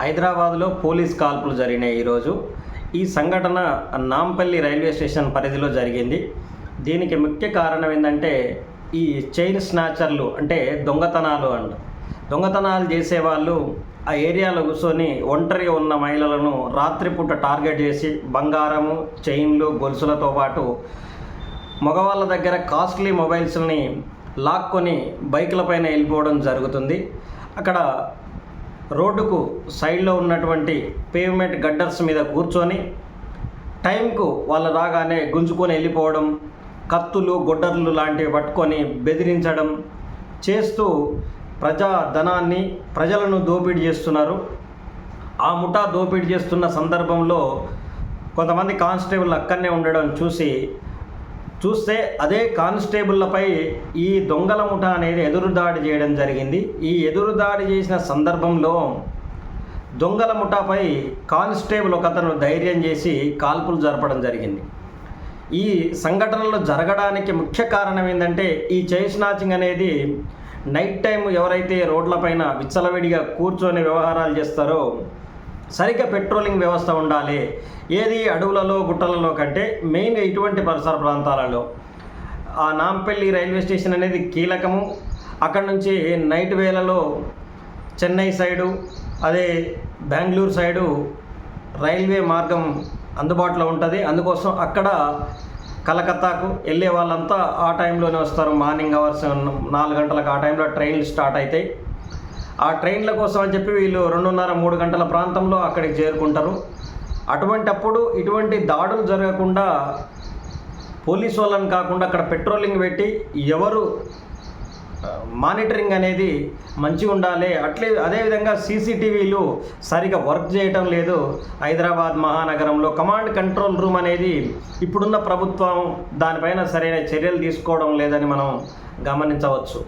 హైదరాబాద్లో పోలీస్ కాల్పులు జరిగినాయి ఈరోజు. ఈ సంఘటన నాంపల్లి రైల్వే స్టేషన్ పరిధిలో జరిగింది. దీనికి ముఖ్య కారణం ఏంటంటే ఈ చైన్ స్నాచర్లు అంటే దొంగతనాలు అంట. దొంగతనాలు చేసేవాళ్ళు ఆ ఏరియాలో కూర్చొని ఒంటరిగా ఉన్న మహిళలను రాత్రిపూట టార్గెట్ చేసి బంగారము చైన్లు గొలుసులతో పాటు మగవాళ్ళ దగ్గర కాస్ట్లీ మొబైల్స్ని లాక్కొని బైకుల పైన వెళ్ళిపోవడం జరుగుతుంది. అక్కడ రోడ్డుకు సైడ్లో ఉన్నటువంటి పేవ్మెంట్ గడ్డర్స్ మీద కూర్చొని టైంకు వాళ్ళు రాగానే గుంజుకొని వెళ్ళిపోవడం కత్తులు గొడ్డర్లు లాంటివి పట్టుకొని బెదిరించడం చేస్తూ ప్రజా ధనాన్ని ప్రజలను దోపిడీ చేస్తున్నారు. ఆ ముఠా దోపిడీ చేస్తున్న సందర్భంలో కొంతమంది కానిస్టేబుల్ అక్కడనే ఉండడం చూసి చూస్తే అదే కానిస్టేబుళ్ళపై ఈ దొంగల ముఠ అనేది ఎదురుదాడి చేయడం జరిగింది. ఈ ఎదురుదాడి చేసిన సందర్భంలో దొంగల ముఠాపై కానిస్టేబుల్ ఒకతను ధైర్యం చేసి కాల్పులు జరపడం జరిగింది. ఈ సంఘటనలు జరగడానికి ముఖ్య కారణం ఏంటంటే ఈ చైన్ స్నాచింగ్ అనేది నైట్ టైం ఎవరైతే రోడ్లపైన విచ్చలవిడిగా కూర్చొని వ్యవహారాలు చేస్తారో సరిగ్గా పెట్రోలింగ్ వ్యవస్థ ఉండాలి. ఏది అడవులలో గుట్టలలో కంటే మెయిన్గా ఇటువంటి పరిసర ప్రాంతాలలో. ఆ నాంపల్లి రైల్వే స్టేషన్ అనేది కీలకము. అక్కడ నుంచి నైట్ వేళలో చెన్నై సైడు అదే బెంగళూరు సైడు రైల్వే మార్గం అందుబాటులో ఉంటుంది. అందుకోసం అక్కడ కలకత్తాకు వెళ్ళే వాళ్ళంతా ఆ టైంలోనే వస్తారు. మార్నింగ్ అవర్స్ నాలుగు గంటలకు ఆ టైంలో ట్రైన్లు స్టార్ట్ అవుతాయి ఆ ట్రైన్ల కోసం అని చెప్పి వీళ్ళు రెండున్నర మూడు గంటల ప్రాంతంలో అక్కడికి చేరుకుంటారు. అటువంటి అప్పుడు ఇటువంటి దాడులు జరగకుండా పోలీసు వాళ్ళని కాకుండా అక్కడ పెట్రోలింగ్ పెట్టి ఎవరు మానిటరింగ్ అనేది మంచిగా ఉండాలి. అట్లే అదేవిధంగా సీసీటీవీలు సరిగా వర్క్ చేయటం లేదు. హైదరాబాద్ మహానగరంలో కమాండ్ కంట్రోల్ రూమ్ అనేది ఇప్పుడున్న ప్రభుత్వం దానిపైన సరైన చర్యలు తీసుకోవడం లేదని మనం గమనించవచ్చు.